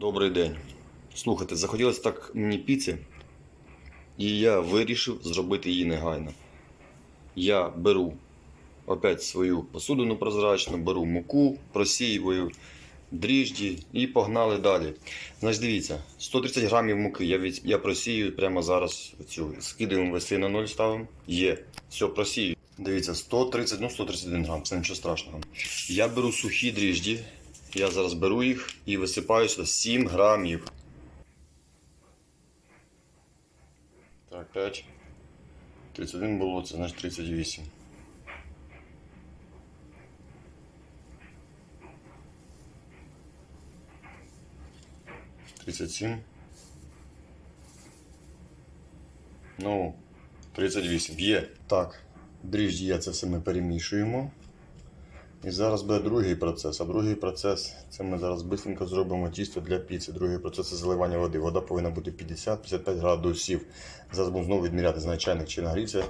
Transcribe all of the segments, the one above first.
Добрий день. Слухайте, захотілося так мені піци, і я вирішив зробити її негайно. Я беру опять свою посудину прозрачну, беру муку, просіюю дріжджі і погнали далі. Значить, дивіться, 130 грамів муки я, від, я просію прямо зараз цю скидаємо веси на 0 ставимо. Є. Все, просію. Дивіться, 130, ну 131 грам, це нічого страшного. Я беру сухі дріжджі, я зараз беру їх і висипаю сюди 7 грамів. Так, 5. 31 було, це значить 38. Тридцять сім. Ну, 38. Є. Так, дріжджі я це все ми перемішуємо. І зараз буде другий процес. А другий процес це ми зараз швидко зробимо тісто для піци. Другий процес це заливання води. Вода повинна бути 50-55 градусів. Зараз будемо знову відміряти знає чайник, чи нагрівся.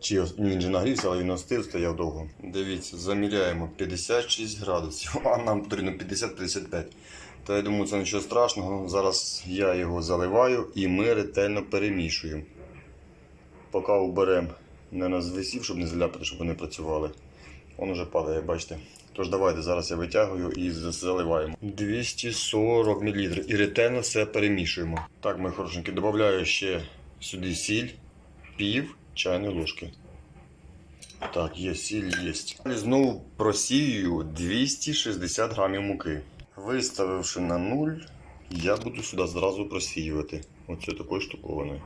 Чи він же нагрівся, але він остив, стояв довго. Дивіться, заміряємо 56 градусів, а нам потрібно 50-55. То я думаю, це нічого страшного. Зараз я його заливаю і ми ретельно перемішуємо. Поки уберемо не на звисів, щоб не заляпати, щоб вони працювали. Он уже падає, бачите. Тож давайте зараз я витягую і заливаємо. 240 мл. І ретельно все перемішуємо. Так, мої хорошенькі, додаю ще сюди сіль, пів чайної ложки. Так, є сіль, є. І знову просію 260 грамів муки. Виставивши на 0, я буду сюди зразу просіювати. Оце такою штукованою.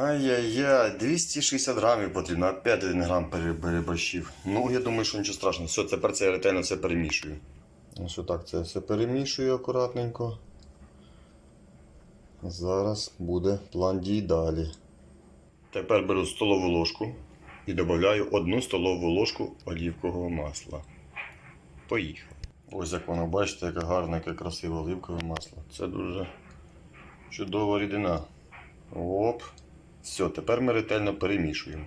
Ай-яй-яй, 260 грамів потрібно, опять 1 грам пере- переборщив. Ну, я думаю, що нічого страшного. Все, тепер це я ретельно все перемішую. Ось отак це все перемішую акуратненько. Зараз буде план дій далі. Тепер беру столову ложку і додаю одну столову ложку олівкового масла. Поїхав. Ось як воно, бачите, яке гарне, яке красиве оливкове масло. Це дуже чудова рідина. Оп. Все, тепер ми ретельно перемішуємо.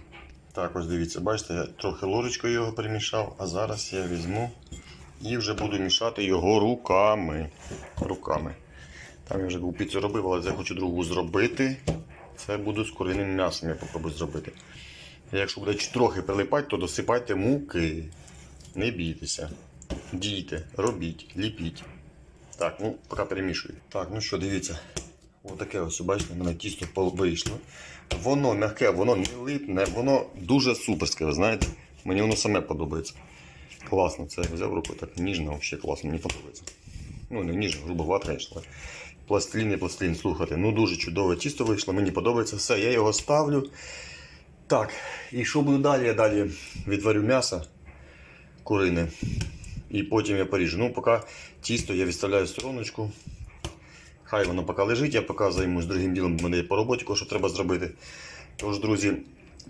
Так, ось дивіться, бачите, я трохи ложечкою його перемішав, а зараз я візьму і вже буду мішати його руками. Руками. Там я вже піцу робив, але я хочу другу зробити. Це буду з куриним м'ясом, я попробую зробити. Якщо буде трохи прилипати, то досипайте муки. Не бійтеся. Дійте, робіть, ліпіть. Так, ну, поки перемішую. Так, ну що, дивіться. Отаке ось, бачите, в мене тісто вийшло. Воно м'яке, воно не липне, воно дуже суперське, ви знаєте. Мені воно саме подобається. Класно, це я взяв руку, так ніжно, взагалі класно, мені подобається. Ну, не ніжно, грубо грубовато, звісно. Пластилін і пластилін, слухайте. Ну дуже чудове тісто вийшло, мені подобається все. Я його ставлю. Так, і що буду далі? Я далі відварю м'ясо курине. І потім я поріжу. Ну, поки тісто я відставляю стороночку. Хай воно поки лежить, я поки займусь другим ділом, в мене є по роботі, що треба зробити. Тож, друзі,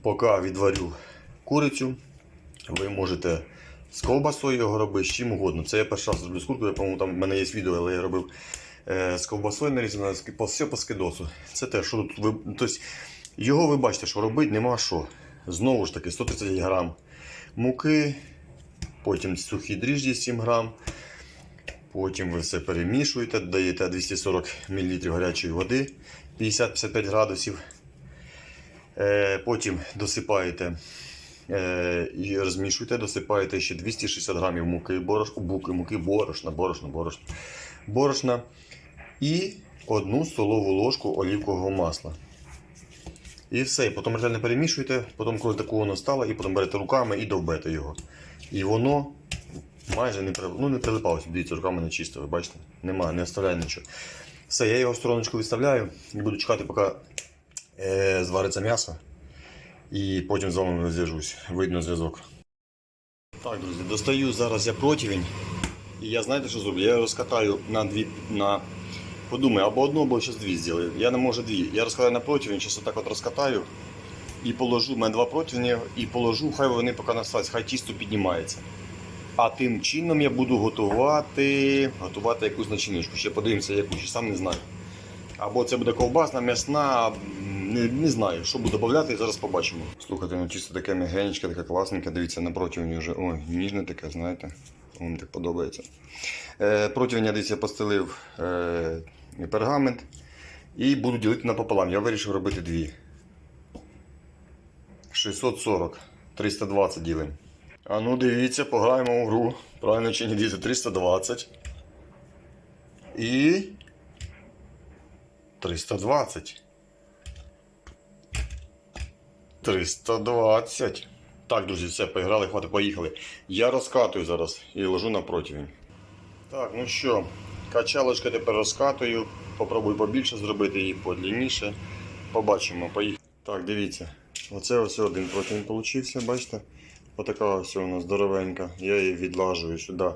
поки відварю курицю, ви можете з ковбасою його робити, з чим угодно. Це я перший раз роблю з куркою, по-моєму, там в мене є відео, але я робив е, з ковбасою нарізано, все по скидосу. Це те, що тут ви. Тобто, його ви бачите, що робити нема що. Знову ж таки, 130 грам муки, потім сухі дріжджі 7 грам. Потім ви все перемішуєте, додаєте 240 мл гарячої води 50-55 градусів. Е, Потім досипаєте е, і розмішуєте, досипаєте ще 260 грамів муки, борош, буки, муки, борошна, борошна, борошна, борошна і одну столову ложку олівкового масла. І все. Потім ретельно перемішуєте, потім, коли таку воно стало, і потім берете руками і довбете його. І воно майже не, ну, не прилипалося. Дивіться, руками не чисто, ви бачите? Немає, не оставляє нічого. Все, я його в стороночку відставляю і буду чекати, поки е, звариться м'ясо. І потім з вами зв'яжусь. Видно зв'язок. Так, друзі, достаю зараз я противень. І я знаєте, що зроблю? Я його розкатаю на дві. на. Подумаю, або одну, або зараз дві зроблю. Я не можу дві. Я розкатаю на противень, зараз отак от розкатаю і положу. У мене два противні і положу, хай вони поки настаються, хай тісто піднімається. А тим чином я буду готувати, готувати якусь начиночку. Ще подивимося, яку ще сам не знаю. Або це буде ковбасна, м'ясна, не, не знаю, що буду додати, зараз побачимо. Слухайте, ну тісто таке м'ягенечке, таке класненьке, дивіться, напроти вже ой, ніжне таке, знаєте. Мені так подобається. Е, противень я десь постелив е, пергамент і буду ділити напополам. Я вирішив робити дві. 640, 320 ділимо. А ну дивіться, пограємо у гру. Правильно чи не дивіться, 320. І 320. 320. Так, друзі, все, поіграли, хватить, поїхали. Я розкатую зараз і ложу на противень. Так, ну що, качалочка тепер розкатую. Попробую побільше зробити її подлінніше. Побачимо, поїхали. Так, дивіться. Оце ось один противень получився, бачите? Отака ось нас здоровенька. Я її відлажую сюди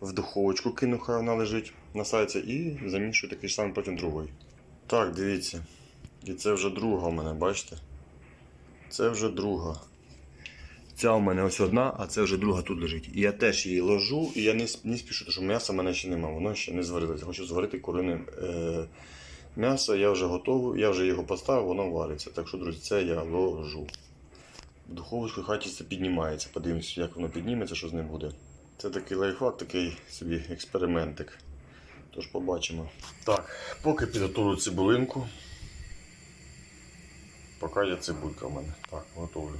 в духовочку, кину, хай вона лежить, насається і замішую такий ж самий противень другої. Так, дивіться. І це вже друга у мене, бачите? Це вже друга. Ця у мене ось одна, а це вже друга тут лежить. І я теж її ложу, і я не, не спішу, тому що м'яса в мене ще немає, воно ще не зварилося. Хочу зварити курине е, м'ясо, я вже готовий, я вже його поставив, воно вариться. Так що, друзі, це я ложу. В духовочку хаті це піднімається. Подивимось, як воно підніметься, що з ним буде. Це такий лайфхак, такий собі експериментик. Тож побачимо. Так, поки підготую цибулинку. Поки є цибулька в мене. Так, готовлю.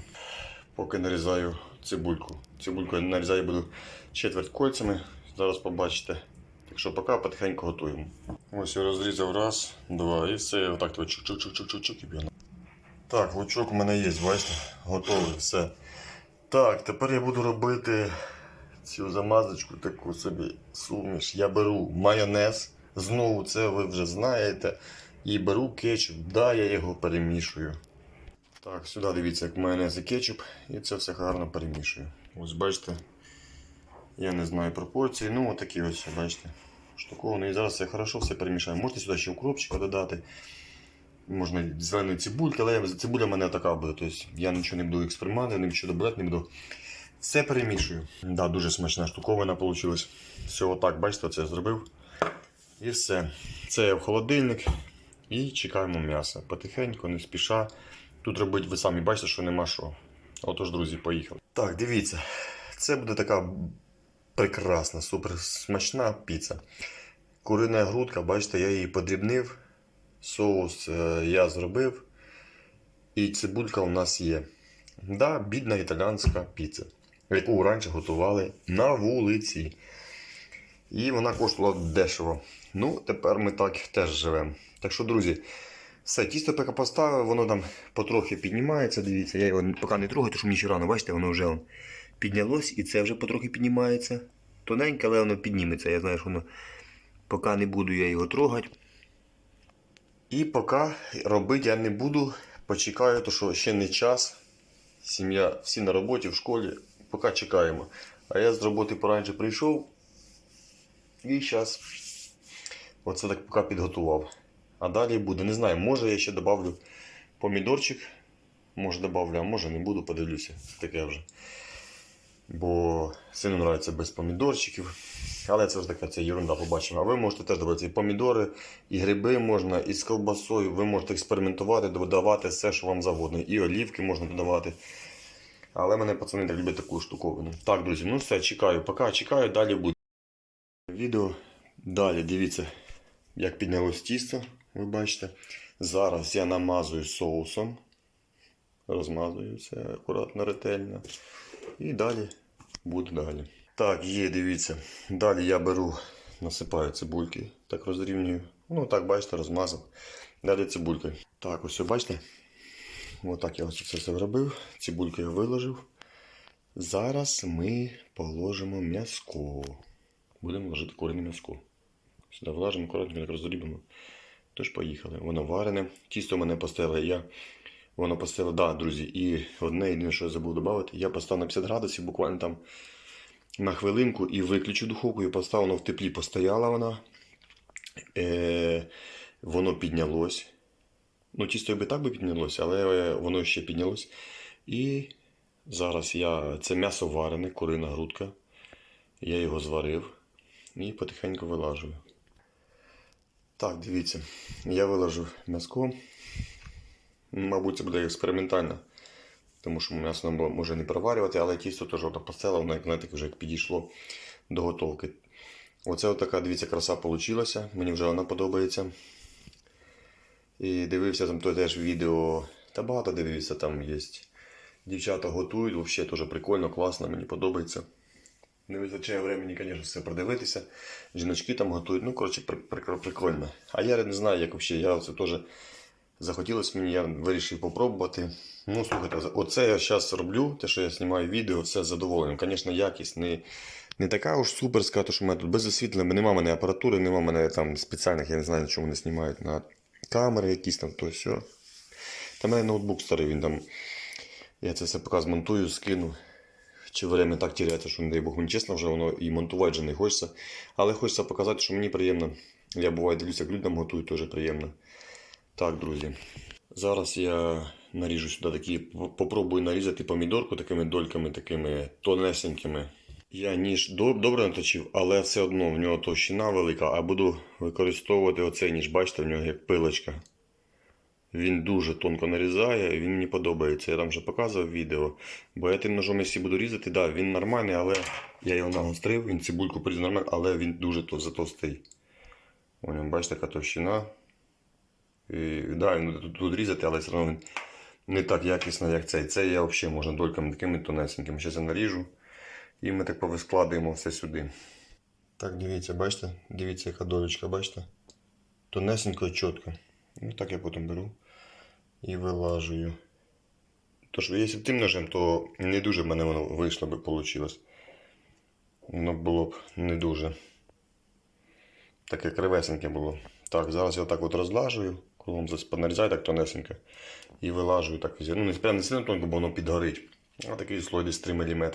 Поки нарізаю цибульку. Цибульку я нарізаю буду четверть кольцями. Зараз побачите. Так що поки потихеньку готуємо. Ось я розрізав раз, два і все. Отак чук чук чук чук чук чук і б'ю. Так, лучок у мене є, бачите? Готовий, все. Так, тепер я буду робити цю замазочку таку собі суміш. Я беру майонез. Знову це ви вже знаєте. І беру кетчуп, да, я його перемішую. Так, сюди дивіться, як майонез і кетчуп, і це все гарно перемішую. Ось бачите, я не знаю пропорції, ну отакі ось, бачите, штуковано. І зараз все хорошо все перемішаю. Можете сюди ще укропчика додати. Можна зеленої цибульки, але цибуля мене така буде. Тобто я нічого не буду експериментувати, нічого додати не буду. Все перемішую. Да, дуже смачна штуковина вийшла. Все отак, бачите, це я зробив. І все. Це я в холодильник. І чекаємо м'ясо. Потихеньку, не спіша. Тут робити ви самі бачите, що нема що. Отож, друзі, поїхали. Так, дивіться. Це буде така прекрасна, супер смачна піца. Курина грудка, бачите, я її подрібнив. Соус е, я зробив. І цибулька у нас є. Да, бідна італіанська піца, яку раніше готували на вулиці. І вона коштувала дешево. Ну, тепер ми так теж живемо. Так що, друзі, все, тісто поки поставив, воно там потрохи піднімається. Дивіться, я його поки не трогаю, тому що мені ще рано, бачите, воно вже он, піднялось і це вже потрохи піднімається. Тоненьке, але воно підніметься. Я знаю, що воно поки не буду я його трогати. І поки робити я не буду, почекаю, тому що ще не час. Сім'я всі на роботі, в школі, поки чекаємо. А я з роботи поранше прийшов і зараз оце так поки підготував. А далі буде, не знаю, може я ще добавлю помідорчик. Може добавлю, а може не буду, подивлюся. Таке вже. Бо сину подобається без помідорчиків. Але це вже така це ерунда, побачимо. А ви можете теж додати і помідори, і гриби можна, і з ковбасою. Ви можете експериментувати, додавати все, що вам завгодно. І олівки можна додавати. Але мене пацани так люблять таку штуковину. Так, друзі, ну все, чекаю. Поки чекаю, далі буде. Відео. Далі дивіться, як піднялось тісто, ви бачите. Зараз я намазую соусом. Розмазую все акуратно, ретельно. І далі буде далі. Так, є, дивіться. Далі я беру, насипаю цибульки, так розрівнюю. Ну, так, бачите, розмазав. Далі цибульки. Так, ось бачите. Отак я ось це все зробив. Цибульку я виложив. Зараз ми положимо м'язко. Будемо ложити курине м'язко. Сюди влажимо, коротко так розрібимо. Тож поїхали. Воно варене. Тісто мене поставили я. Воно поставило, да, друзі, і одне єдине, що я забув додати, я поставив на 50 градусів, буквально там на хвилинку і виключу духовку, і поставив, воно в теплі постояла вона. Е, воно піднялось. Ну, тісто би так би піднялося, але воно ще піднялось. І зараз я. Це м'ясо варене, курина грудка. Я його зварив і потихеньку вилажую. Так, дивіться, я виложив м'язко. Мабуть, це буде експериментально, тому що м'ясо може не проварювати, але тісто теж воно постело, воно як вже як підійшло до готовки. Оце отака, дивіться, краса вийшла. Мені вже вона подобається. І дивився там то теж відео. Та багато дивився, там є. Дівчата готують, взагалі теж прикольно, класно, мені подобається. Не вистачає времени, звісно, все продивитися. Жіночки там готують. Ну, коротше, при- при- прикольно. А я не знаю, як взагалі. Я це теж захотілося мені, я вирішив попробувати. Ну, слухайте, оце я зараз роблю, те, що я знімаю відео, все задоволенням. Звісно, якість не, не така уж суперська, тому що в мене тут без освітлення, нема мене апаратури, нема мене там спеціальних, я не знаю, на чому вони знімають на камери якісь там, то все. Та в мене ноутбук старий, він там. Я це все поки змонтую, скину. Чи время так теряється, що не дай Бог, мені чесно, вже воно і монтувати вже не хочеться. Але хочеться показати, що мені приємно. Я буває дивлюся, як людям готують, теж приємно. Так, друзі. Зараз я наріжу сюди такі, попробую нарізати помідорку такими дольками, такими тонесенькими. Я ніж добре наточив, але все одно в нього товщина велика, а буду використовувати оцей ніж, бачите, в нього як пилочка. Він дуже тонко нарізає, він мені подобається. Я там вже показував відео. Бо я тим ножом, якщо буду різати, да, він нормальний, але я його нагострив, він цибульку порізав нормально, але він дуже то- затовстий. Бачите, така товщина. І, да, він тут, тут різати, але все одно не так якісно, як цей. Цей я взагалі можна дольками такими тонесенькими. Зараз я наріжу. І ми так повискладаємо все сюди. Так, дивіться, бачите? Дивіться, яка долечка, бачите? Тонесенько і чітко. Ну так я потім беру і вилажую. Тож, якщо б тим ножем, то не дуже в мене воно вийшло би, вийшло. Воно було б не дуже. Таке кривесеньке було. Так, зараз я отак от розлажую, кругом зас- нарізаю так тонесенько. І вилажую так. Ну, не прям не сильно тонко, бо воно підгорить. А такий слой десь 3 мм.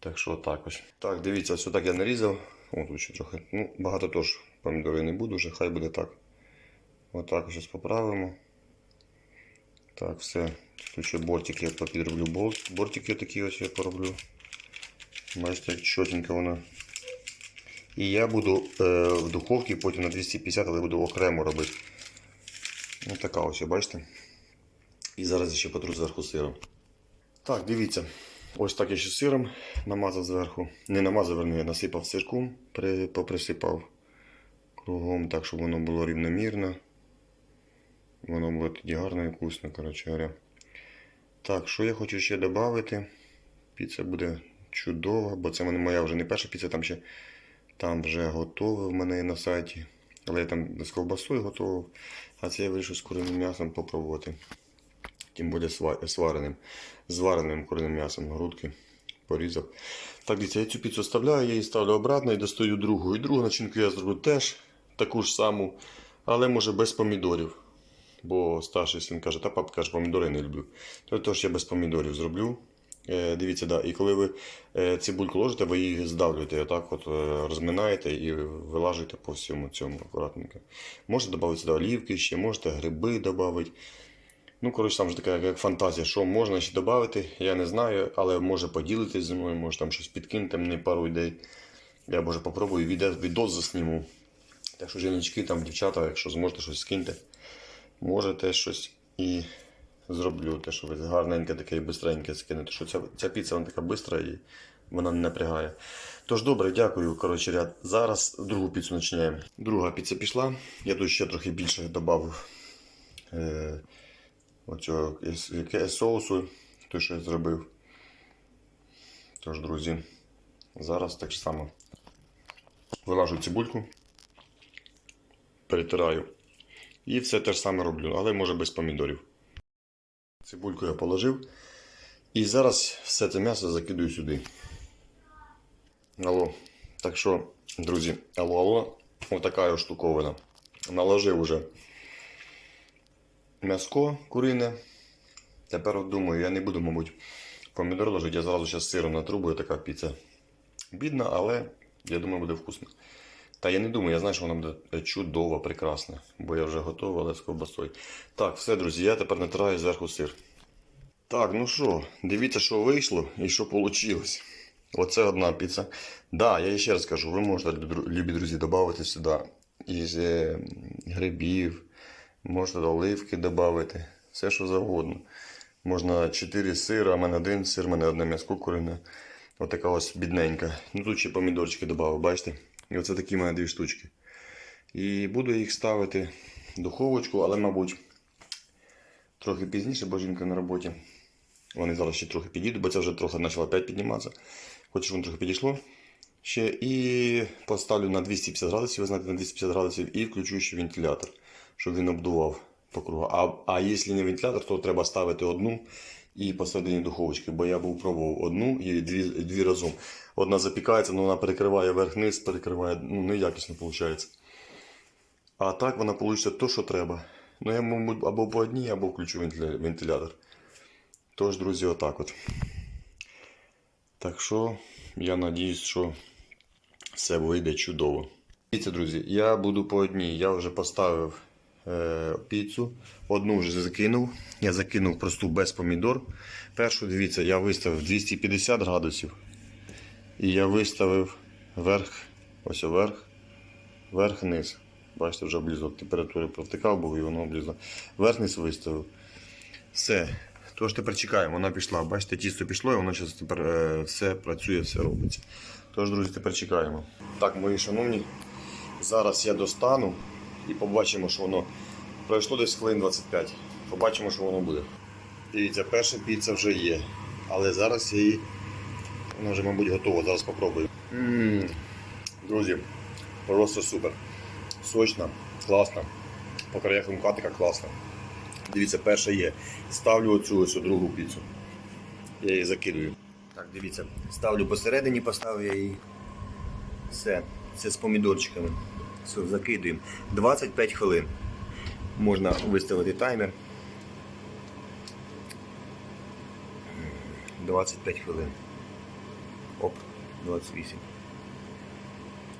Так що отак ось. Так, дивіться, ось отак я нарізав. О, ще трохи. Ну, багато теж помідори не буду вже, хай буде так. Отак ось поправимо. Так, все. Тут ще бортики я попідроблю. Бортики такі ось я пороблю. Бачите, як чотенько воно. І я буду е, в духовці потім на 250, але буду окремо робити. Ось така ось, бачите? І зараз ще потру зверху сиром. Так, дивіться. Ось так я ще сиром намазав зверху. Не намазав, верні, я насипав сирком, поприсипав кругом, так, щоб воно було рівномірно. Воно було тоді гарно і вкусно, коротше говоря. Так, що я хочу ще додати? Піца буде чудова, бо це моя вже не перша піца, там ще там вже готове в мене на сайті. Але я там з ковбасою готував. А це я вирішив з куриним м'ясом попробувати. Тим сва- свареним. Звареним куриним м'ясом грудки порізав. Так, дивіться, я цю піцу оставляю, я її ставлю обратно і достаю другу. І другу начинку я зроблю теж таку ж саму, але може без помідорів. Бо старший син каже, та пап каже, помідори не люблю. То тож я без помідорів зроблю. Е, дивіться, да. і коли ви е, цибульку ложите, ви її здавлюєте, отак от е, розминаєте і вилажуєте по всьому цьому акуратненько. Можете додати олівки ще, можете гриби додати. Ну, коротше, там вже така як фантазія, що можна ще додати, я не знаю, але може поділитись зі мною, може там щось підкиньте мені пару ідей. Я може попробую відос засніму. Так що жіночки, там, дівчата, якщо зможете щось скиньте, можете щось і зроблю. Те, що ви гарненьке таке і бистреньке скинете. Що ця, ця піца вона така бистра і вона не напрягає. Тож добре, дякую. Коротше, ряд. Зараз другу піцу починаємо. Друга піца пішла. Я тут ще трохи більше додав е, оцього соусу, той, що я зробив. Тож, друзі, зараз так само вилажу цибульку, перетираю. І все те ж саме роблю, але може без помідорів. Цибульку я положив. І зараз все це м'ясо закидую сюди. Алло. Так що, друзі, алло, алло, отака штуковина. Наложив уже м'яско курине. Тепер думаю, я не буду, мабуть, помідор ложити, я зразу зараз сиром натрубую така піца. Бідна, але я думаю, буде вкусно. Та я не думаю, я знаю, що вона буде чудова, прекрасна, бо я вже готова, але з ковбасою. Так, все, друзі, я тепер натираю зверху сир. Так, ну що, дивіться, що вийшло і що вийшло. Оце одна піца. Да, я ще раз кажу, ви можете, любі друзі, додати сюди із е, грибів, можете оливки додати, все що завгодно. Можна 4 сира, а мене один сир, в мене одне м'яско курине. Отака ось бідненька. Ну тут ще помідорчики додав, бачите? І оце такі в мене дві штучки. І буду їх ставити в духовочку, але, мабуть, трохи пізніше, бо жінка на роботі. Вони зараз ще трохи підійдуть, бо це вже трохи почало опять підніматися. Хоч воно трохи підійшло. Ще і поставлю на 250 градусів, ви знаєте, на 250 градусів і включу ще вентилятор, щоб він обдував по кругу. А, а якщо не вентилятор, то треба ставити одну і посередині духовочки, бо я був пробував одну і дві, дві разом. Одна запікається, але вона перекриває верх-низ, перекриває, ну неякісно виходить. А так вона вийде то, що треба. Ну я, мабуть, або по одній, або включу вентилятор. Тож, друзі, отак от. Так що я надіюсь, що все вийде чудово. Дивіться, друзі, я буду по одній. Я вже поставив піцу. Одну вже закинув. Я закинув просту без помідор. Першу, дивіться, я виставив 250 градусів. І я виставив верх, ось верх, верх-низ. Бачите, вже облізло. Температури провтикав, був і воно облізло. Верх-низ виставив. Все. Тож тепер чекаємо, вона пішла. Бачите, тісто пішло, і воно зараз тепер е, все працює, все робиться. Тож, друзі, тепер чекаємо. Так, мої шановні, зараз я достану і побачимо, що воно пройшло десь хвилин 25. Побачимо, що воно буде. Дивіться, перша піца вже є. Але зараз її. Вона вже, мабуть, готова. Зараз спробую. Друзі, просто супер. Сочна, класна. По краях хрумкатика класна. Дивіться, перша є. Ставлю оцю ось другу піцу. Я її закидую. Так, дивіться, ставлю посередині, поставив я її. Все. Це з помідорчиками. Все, закидуємо. 25 хвилин. Можна виставити таймер. 25 хвилин. Оп, 28.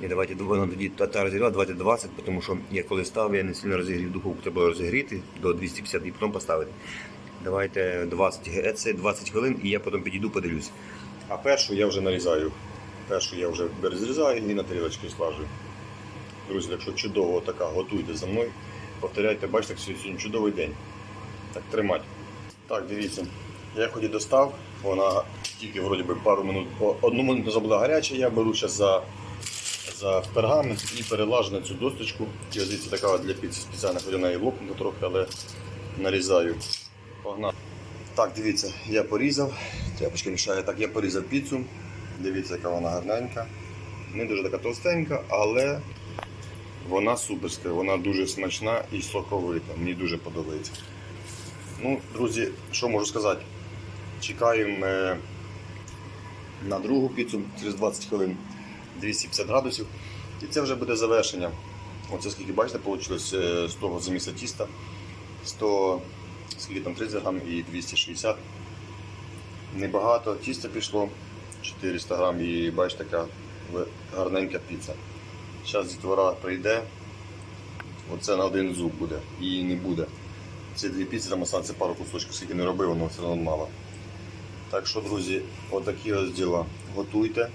І давайте воно тоді та розігріла, давайте 20, тому що я коли ставив, я не сильно розігрів духовку, треба було розігріти до 250 і потім поставити. Давайте 20, е, це 20 хвилин і я потім підійду, подивлюсь. А першу я вже нарізаю. Першу я вже розрізаю і на тарілочки слажу. Друзі, якщо чудово така, готуйте за мною. Повторяйте, бачите, сьогодні чудовий день. Так, тримати. Так, дивіться. Я ході достав, вона тільки вроді би пару минут, одну минуту забула гаряча, я беру зараз за за пергамент і перелажу на цю досточку. І ось дивіться, така для піци спеціальна, хоч вона і лопнута трохи, але нарізаю. Погнав. Так, дивіться, я порізав. Тряпочка мішає. Так, я порізав піцу. Дивіться, яка вона гарненька. Не дуже така товстенька, але вона суперська, вона дуже смачна і соковита. Мені дуже подобається. Ну, друзі, що можу сказати? Чекаємо е, на другу піцу через 20 хвилин. 250 градусів. І це вже буде завершення. Оце скільки бачите, вийшло з того заміса тіста. 100, скільки там 30 грам і 260. Небагато тіста пішло, 400 грам і бачите, така гарненька піца. Зараз дітвора прийде. Оце на один зуб буде і не буде. Ці дві піці там останеться пару кусочків, скільки не робив, воно все одно мало. Так що, друзі, отакі ось діла. Готуйте.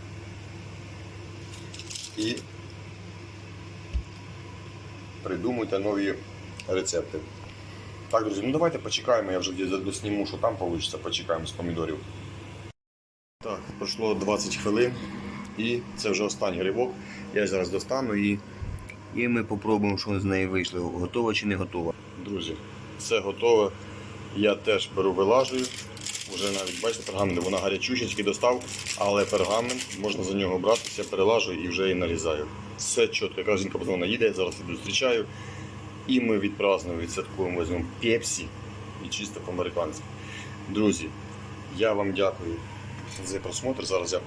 І придумуйте нові рецепти. Так, друзі, ну давайте почекаємо, я вже досніму, що там вийде, почекаємо з помідорів. Так, пройшло 20 хвилин і це вже останній ривок. Я зараз достану і, і ми спробуємо, що з неї вийшло. Готово чи не готово. Друзі, все готове. Я теж беру вилажую. Вже навіть бачите, пергамент, вона гарячучечки достав, але пергамент можна за нього братися, перелажую і вже її нарізаю. Все чітко, якраз жінка вона їде, зараз іду зустрічаю. І ми відпразнуємо, відсвяткуємо, візьмемо пепсі і чисто по-американськи. Друзі, я вам дякую за просмотр. Зараз я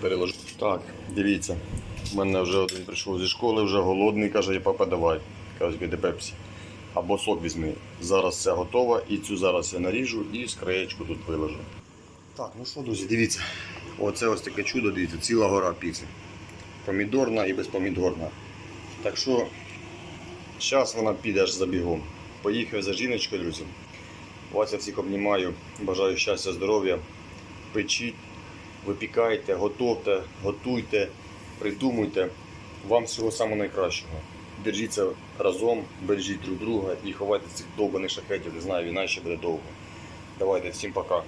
переложу. Так, дивіться, у мене вже один прийшов зі школи, вже голодний, каже, папа, давай. Каже, піде пепсі або сок візьми. Зараз все готово і цю зараз я наріжу і скраєчку тут виложу. Так, ну що, друзі, дивіться. Оце ось таке чудо, дивіться, ціла гора піци. Помідорна і безпомідорна. Так що зараз вона піде аж за бігом. Поїхав за жіночкою, друзі. Вас я всіх обнімаю. Бажаю щастя, здоров'я. Печіть, випікайте, готовте, готуйте, придумуйте. Вам всього самого найкращого. Держіться разом, бережіть друг друга і ховайте цих довбаних шахетів. Не знаю, війна ще буде довго. Давайте, всім пока.